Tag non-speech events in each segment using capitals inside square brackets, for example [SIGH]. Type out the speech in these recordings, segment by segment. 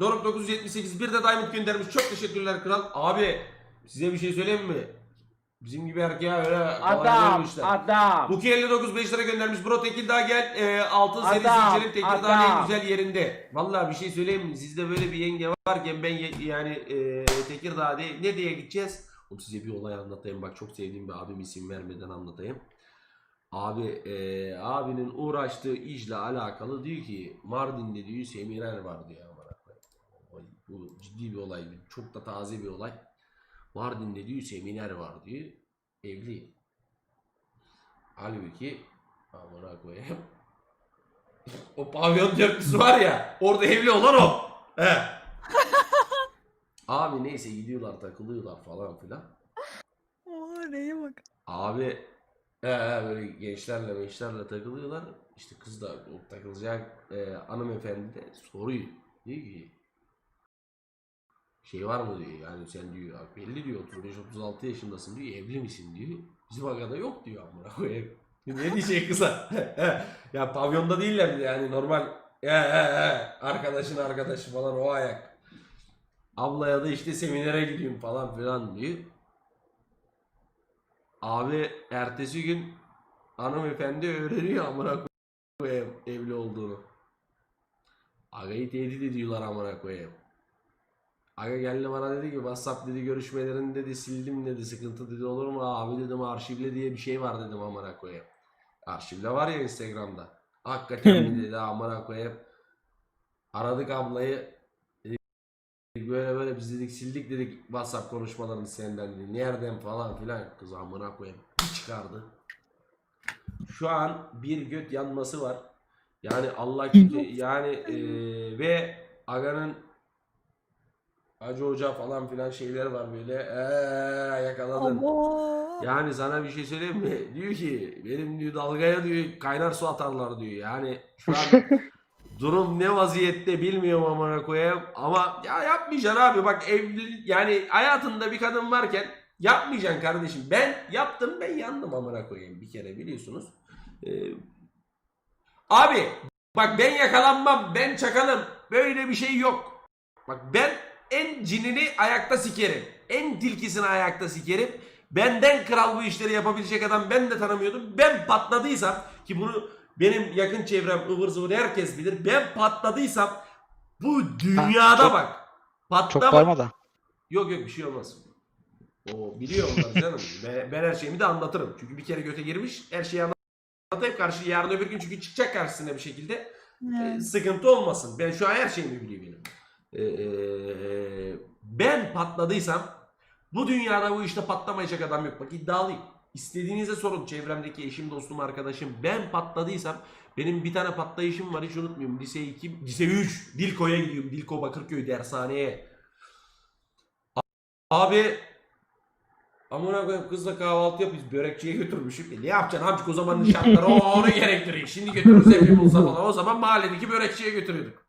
Doruk 978 bir de Diamond göndermiş. Çok teşekkürler kral. Abi size bir şey söyleyeyim mi? Bizim gibi erkeğe öyle Adam, adam. Buki 59 5 lira göndermiş. Bro Tekirdağ gel. E, altın serisi Adam, içelim. Tekirdağ'ın en güzel yerinde. Vallahi bir şey söyleyeyim mi? Sizde böyle bir yenge varken ben ye- yani e, Tekirdağ değil. Ne diye gideceğiz? Oğlum size bir olay anlatayım. Bak çok sevdiğim bir abim isim vermeden anlatayım. Abi e, abinin uğraştığı işle alakalı diyor ki Mardin'de diyor seminer var diyor. Bu ciddi bir olay. Çok da taze bir olay. Mardin'de diyor seminer var diyor. Evli. Halbuki amına koyayım. [LAUGHS] o pavyon dörtlüsü var ya orada evli olan o. He. Abi neyse gidiyorlar takılıyorlar falan filan. Oha neye bak. Abi he, böyle gençlerle gençlerle takılıyorlar. İşte kız da o takılacak e, hanımefendi de soruyor. Diyor ki şey var mı diyor yani sen diyor belli diyor 35-36 yaşındasın diyor evli misin diyor. Bizim agada yok diyor amına koyayım. ne [LAUGHS] diyecek kıza? [LAUGHS] ya pavyonda değiller yani normal he, he, arkadaşın arkadaşı falan o ayak. Ablaya da işte seminere gidiyorum falan filan diyor. Abi ertesi gün hanımefendi öğreniyor amına koyayım evli olduğunu. Aga'yı tehdit ediyorlar amına koyayım. Aga geldi bana dedi ki WhatsApp dedi görüşmelerini dedi sildim dedi sıkıntı dedi olur mu abi dedim arşivle diye bir şey var dedim amına koyayım. Arşivle var ya Instagram'da. Hakikaten [LAUGHS] mi dedi amına koyayım. Aradık ablayı dedik böyle böyle biz dedik sildik dedik WhatsApp konuşmalarını senden dedi. Nereden falan filan kız amına koyayım çıkardı. Şu an bir göt yanması var. Yani Allah [LAUGHS] yani eee, ve Aga'nın Acı Hoca falan filan şeyler var böyle. Eee yakaladın. Abo. Yani sana bir şey söyleyeyim mi? Diyor ki benim diyor dalgaya diyor kaynar su atarlar diyor. Yani şu an [LAUGHS] durum ne vaziyette bilmiyorum amına koyayım. Ama ya yapmayacaksın abi bak evli yani hayatında bir kadın varken yapmayacaksın kardeşim. Ben yaptım ben yandım amına koyayım bir kere biliyorsunuz. Ee, abi bak ben yakalanmam ben çakalım böyle bir şey yok. Bak ben en cinini ayakta sikerim. En tilkisini ayakta sikerim. Benden kral bu işleri yapabilecek adam ben de tanımıyordum. Ben patladıysam ki bunu benim yakın çevrem ıvır zıvır herkes bilir. Ben patladıysam bu dünyada çok- bak. Çok Patlama. bağırma da. Yok yok bir şey olmaz. O biliyor onlar canım. [LAUGHS] ben, ben her şeyimi de anlatırım. Çünkü bir kere göte girmiş her şeyi anlatayım karşı yarın öbür gün çünkü çıkacak karşısına bir şekilde. Ee, sıkıntı olmasın. Ben şu an her şeyimi biliyor Ee, ben patladıysam bu dünyada bu işte patlamayacak adam yok. Bak iddialıyım. İstediğinize sorun çevremdeki eşim, dostum, arkadaşım. Ben patladıysam benim bir tane patlayışım var hiç unutmuyorum. Lise 2, lise 3. Dilko'ya gidiyorum. Dilko Bakırköy dershaneye. Abi Amına koyayım kızla kahvaltı yapıyoruz. Börekçiye götürmüşüm. E ne yapacaksın amcık o zamanın şartları [LAUGHS] onu gerektiriyor. Şimdi götürürüz hepimiz olsa falan. O zaman mahalledeki börekçiye götürüyorduk.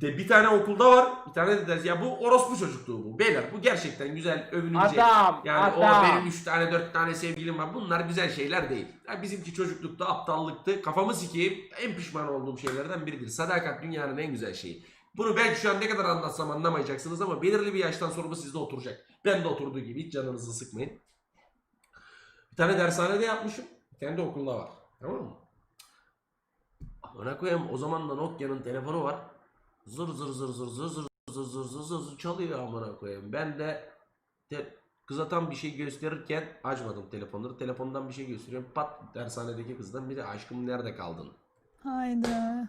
De bir tane okulda var. Bir tane de ders. Ya bu orospu çocukluğu bu. Beyler bu gerçekten güzel övünülecek. Adam, Yani o adam. benim 3 tane 4 tane sevgilim var. Bunlar güzel şeyler değil. Ya bizimki çocuklukta aptallıktı. Kafamı sikeyim. En pişman olduğum şeylerden biridir. Sadakat dünyanın en güzel şeyi. Bunu belki şu an ne kadar anlatsam anlamayacaksınız ama belirli bir yaştan sonra bu sizde oturacak. Ben de oturduğu gibi hiç canınızı sıkmayın. Bir tane dershanede yapmışım. De okulda var. Tamam mı? Amına koyayım o zaman da Nokia'nın telefonu var. Zır zır zır zır zır zır zır zır zır zır zır çalıyor amına koyayım. Ben de te- kıza tam bir şey gösterirken açmadım telefonları. Telefondan bir şey gösteriyorum. Pat dershanedeki kızdan biri aşkım nerede kaldın? Hayda.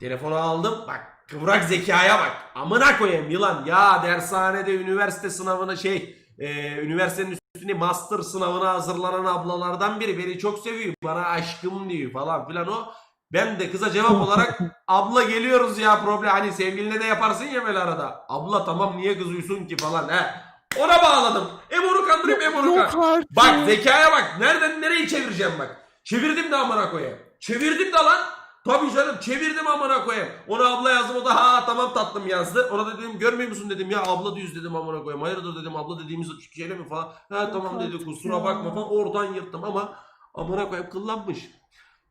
Telefonu aldım. Bak kıvrak zekaya bak. Amına koyayım yılan. Ya dershanede üniversite sınavına şey e, üniversitenin üstüne master sınavına hazırlanan ablalardan biri beni çok seviyor. Bana aşkım diyor falan filan o. Ben de kıza cevap [LAUGHS] olarak abla geliyoruz ya problem hani sevgiline de yaparsın ya böyle arada. Abla tamam niye kızıyorsun ki falan he. Ona bağladım. Hem onu kandırayım hem onu Yok kandırayım. Bak zekaya bak. Nereden nereye çevireceğim bak. Çevirdim de amına koyayım. Çevirdim de lan. Tabii canım çevirdim amına koyayım. Ona abla yazdım o da ha tamam tatlım yazdı. Ona da dedim görmüyor musun dedim ya abla düz dedim amına koyayım. Hayırdır dedim abla dediğimiz şeyle mi falan. Ha tamam dedi kusura bakma falan oradan yırttım ama amına koyayım kıllanmış.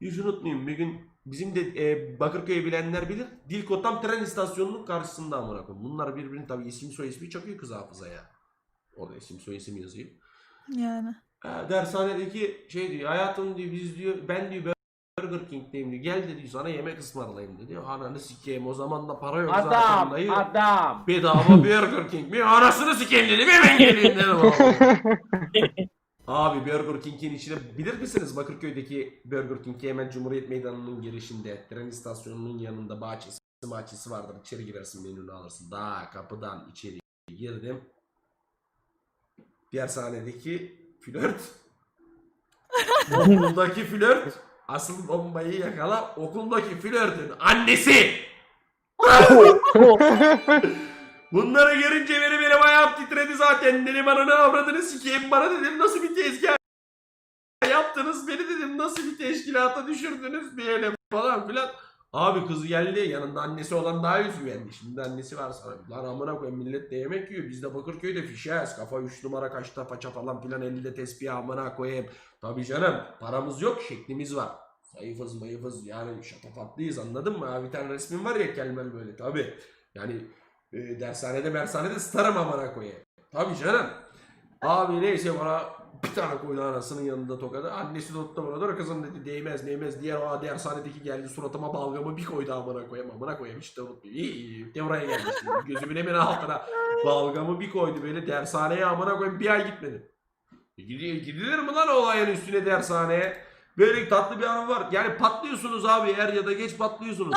Hiç unutmayayım bir gün bizim de e, Bakırköy'ü bilenler bilir. Dilko tam tren istasyonunun karşısında amına koyayım. Bunlar birbirini tabii isim soy ismi çok iyi kız hafızaya. Orada isim soy isim yazıyor. Yani. Ha, dershanedeki şey diyor hayatım diyor biz diyor ben diyor Burger King'deyim diyor. Gel dedi sana yemek ısmarlayayım dedi. Ananı sikeyim o zaman da para yok zaten Adam, dayı. adam. Bedava Burger King mi? Anasını sikeyim dedim hemen geleyim dedim [LAUGHS] [LAUGHS] abi. Burger King'in içine bilir misiniz Bakırköy'deki Burger King'i hemen Cumhuriyet Meydanı'nın girişinde tren istasyonunun yanında bahçesi bahçesi vardır. İçeri girersin menünü alırsın. Daha kapıdan içeri girdim. Diğer sahnedeki flört [LAUGHS] okuldaki flört asıl bombayı yakala okuldaki flörtün annesi. [LAUGHS] [LAUGHS] Bunları görünce benim elim ayağım titredi zaten. Dedim ananı avradını sikeyim bana dedim nasıl bir tezgah yaptınız beni dedim nasıl bir teşkilata düşürdünüz ele falan filan. Abi kız geldi yanında annesi olan daha üzgüvendi. Şimdi annesi var sana. Lan amına koyayım millet de yemek yiyor. Biz de Bakırköy'de fişeğiz. Kafa 3 numara kaçta paça falan filan elde tespih amına koyayım. Tabii canım paramız yok şeklimiz var. Zayıfız mayıfız yani şatafatlıyız anladın mı? Bir tane resmin var ya kelmel böyle tabii. Yani e, dershanede mersanede starım amına koyayım. Tabii canım. Abi neyse bana bir tane koydu anasının yanında tokadı. Annesi de tuttu bana. Dur kızım dedi değmez değmez. Diğer o dershanedeki geldi suratıma balgamı bir koydu amına koyayım. Amına koyayım hiç de unutmuyorum. İyi iyi. De oraya geldi şimdi. [LAUGHS] Gözümün hemen altına balgamı bir koydu böyle dershaneye amına koyayım. Bir ay gitmedim. E, gidilir mi lan olayın üstüne dershaneye? Böyle tatlı bir anı var. Yani patlıyorsunuz abi er ya da geç patlıyorsunuz.